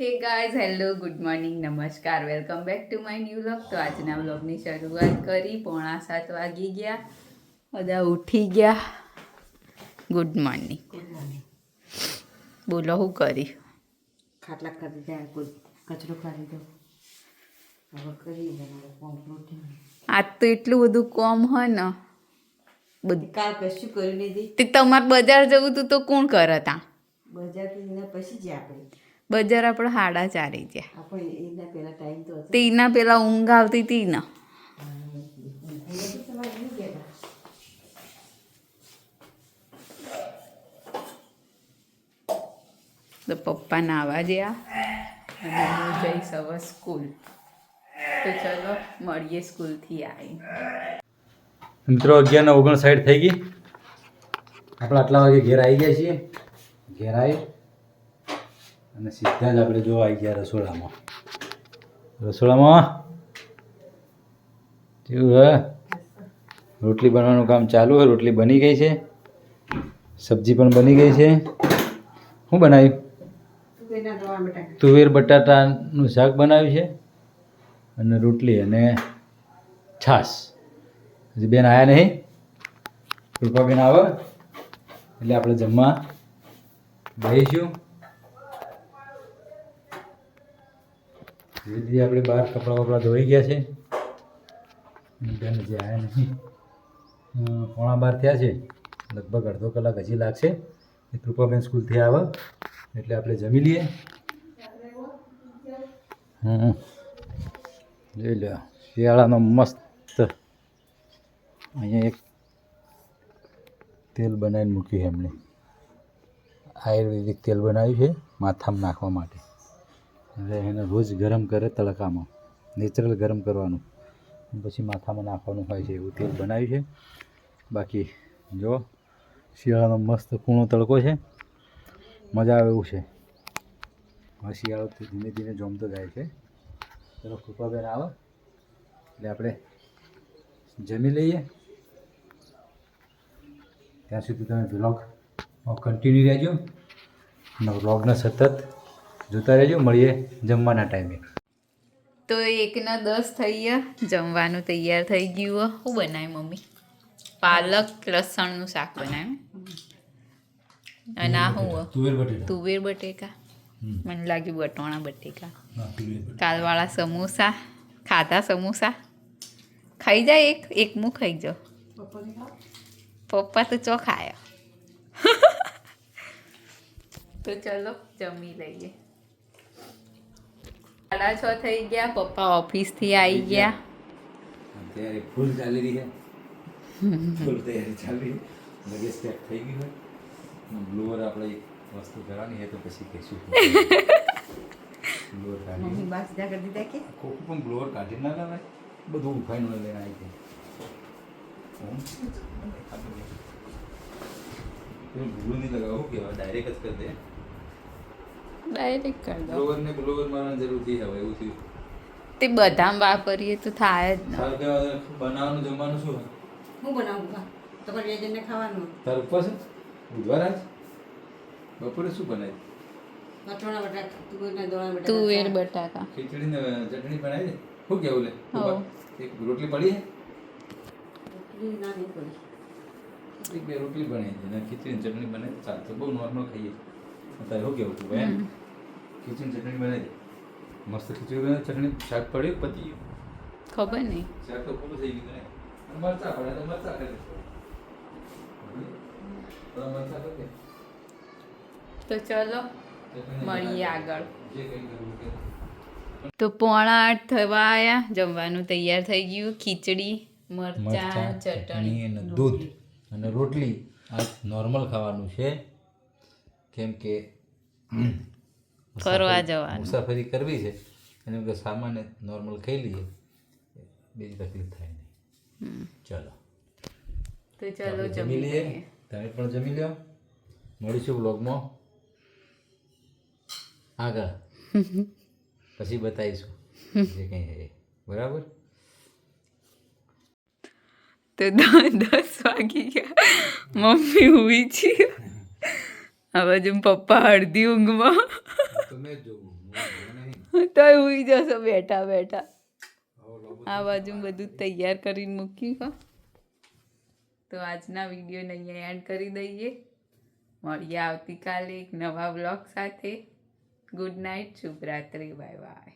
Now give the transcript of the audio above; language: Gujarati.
Hey guys hello good morning નમસ્કાર welcome back to my new vlog તો આજના વ્લોગની શરૂઆત કરી પોણા સાત વાગી ગયા બધા ઉઠી ગયા. ગુડ મોર્નિંગ બોલો હું કરી? ખાટલા કરી દીધા કોઈ કચરો કાઢી દો આજ તો એટલું બધું કોમ હોય ને. બધું કાલ કશું કરી નહીં તે તમારે બજાર જવું તું તો કોણ કરતા? બજાર પછી જ આપણે બજાર આપણે હાડા ચારી ગયા. આપણે એના પહેલા ટાઈમ તો હતો. તેના પેલા ઊંઘ આવતી હતી ને. તો પપ્પા નાવા ગયા. અને હું જઈશ હવે સ્કૂલ. તો ચલો મળીએ સ્કૂલથી આવી મિત્રો અગિયાર ને ઓગણસાઠ થઈ ગઈ. આપણે આટલા વાગે ઘેર આવી ગયા છીએ. ઘેર આવી અને સીધા જ આપણે જોવા આવી ગયા રસોડામાં. રસોડામાં? કેવું હે? રોટલી બનવાનું કામ ચાલુ હોય, રોટલી બની ગઈ છે. સબ્જી પણ બની ગઈ છે. શું બનાવ્યું? તુવેર બટાટાનું શાક બનાવ્યું છે અને રોટલી અને છાશ. હજી બેન આવ્યા નહીં? કૃપાબેન આવે. એટલે આપણે જમવા બેસીશું ધીરે આપણે બહાર કપડાં વપડા ધોઈ ગયા છે. બેન હજી આવ્યા નથી. પોણા બાર થયા છે. લગભગ અડધો કલાક હજી લાગશે. એ કૃપાબેન સ્કૂલથી આવે. એટલે આપણે જમી લઈએ. હમ. જોઈ લો. શિયાળાનો મસ્ત. અહીંયા એક તેલ બનાવીને મૂક્યું એમણે. આયુર્વેદિક તેલ બનાવ્યું છે માથામાં નાખવા માટે. એટલે એને રોજ ગરમ કરે તડકામાં, નેચરલ ગરમ કરવાનું. પછી માથામાં નાખવાનું હોય છે એવું તેલ બનાવ્યું છે. બાકી જો, શિયાળાનો મસ્ત કૂણો તડકો છે. મજા આવે એવું છે. હવે શિયાળો ધીમે ધીમે જમતો જાય છે. ચલો, કૃપાબેન આવે. એટલે આપણે જમી લઈએ. ત્યાં સુધી તમે વ્લોગ કન્ટિન્યુ રહેજો. અને વ્લોગને સતત જોતા રહેજો મળીએ જમવાના ટાઈમે. તો એકના દસ થઈ ગયા જમવાનું તૈયાર થઈ ગયું હો. શું બનાવ્યું મમ્મી? પાલક લસણનું શાક બનાવ્યું. અને આ શું તુવેર બટેકા. મને લાગ્યું બટોણા બટેકા. હા કાલવાળા સમોસા ખાધા સમોસા? ખાઈ જાય એક એક મું ખાઈ જાઓ પપ્પા તો ચો ખાયો તો ચલો જમી લઈએ. સાડા છ થઈ ગયા પપ્પા ઓફિસથી આવી ગયા. અત્યારે ફૂલ ચાલી રહી છે. ફૂલ તૈયારી ચાલી રહી. સ્ટેપ થઈ ગયું હોય. બ્લોઅર આપણે એક વસ્તુ કરવાની હે તો પછી કહીશું. બ્લોઅર કાઢી મમ્મી બા સીધા કરી દીધા કે? ખોખું પણ બ્લોઅર કાઢી ના લાવે બધું ઉફાઈનું લઈને આવી જાય પેલું ભૂલું નહીં લગાવું કેવા? ડાયરેક્ટ જ કરી દે. ડાયરેક્ટ કરી દો. ગ્લોવર ને ગ્લોવર મારવાની જરૂરથી હવે એવું થયું. તે બધામાં વાપરીએ તો થાય જ ના. બનાવવાનું જમવાનું શું હું બનાવું કા તો વેજન ખાવાનું તાર ઉપવાસ બુધવાર આજ? બપોરે શું બનાવી તુવેર બટાકા. ખીચડી ને ચટણી બનાવી દે? શું કેવું લે? એક રોટલી પડી હે? રોટલી ના નહીં પડી. એક બે રોટલી બનાવી દે ને ખીચડી ચટણી ચટણી ચાલ તો બહુ નોર્મલ ખાઈએ. અત્યારે શું કેવું તું એમ ખીચડી ચટણી બનાવી મસ્ત ખીચડી બને ચટણી શાક પડ્યું પતી ગયું? ખબર નહીં. શાક તો પૂરું થઈ ગયું ને મરચા પડે તો મરચા કરી મરચા કરી તો ચલો મળીએ આગળ. તો. પોણા આઠ થવા આવ્યા જમવાનું તૈયાર થઈ ગયું. ખીચડી મરચાં ચટણી અને દૂધ. અને રોટલી આ નોર્મલ ખાવાનું છે. કેમ કે ફરવા જવાનું. મુસાફરી કરવી છે. એને કે સામાન્ય નોર્મલ ખાઈ લઈએ. બીજી તકલીફ થાય નહીં. ચલો. તો ચલો જમી લઈએ. તમે પણ જમી લો મળીશું બ્લોગમાં આગળ. પછી બતાવીશું. જે કંઈ બરાબર? તો દસ વાગી ગયા. મમ્મી હુઈ છે. હવે જેમ પપ્પા અડધી ઊંઘમાં. તો ઉઈ જશો, બેઠા બેઠા. આ બાજુ બધું તૈયાર કરીને મૂક્યું તો આજના વિડીયોને અહીંયા એન્ડ કરી દઈએ. મળીએ આવતીકાલે એક નવા બ્લોગ સાથે. ગુડ નાઇટ શુભરાત્રી બાય બાય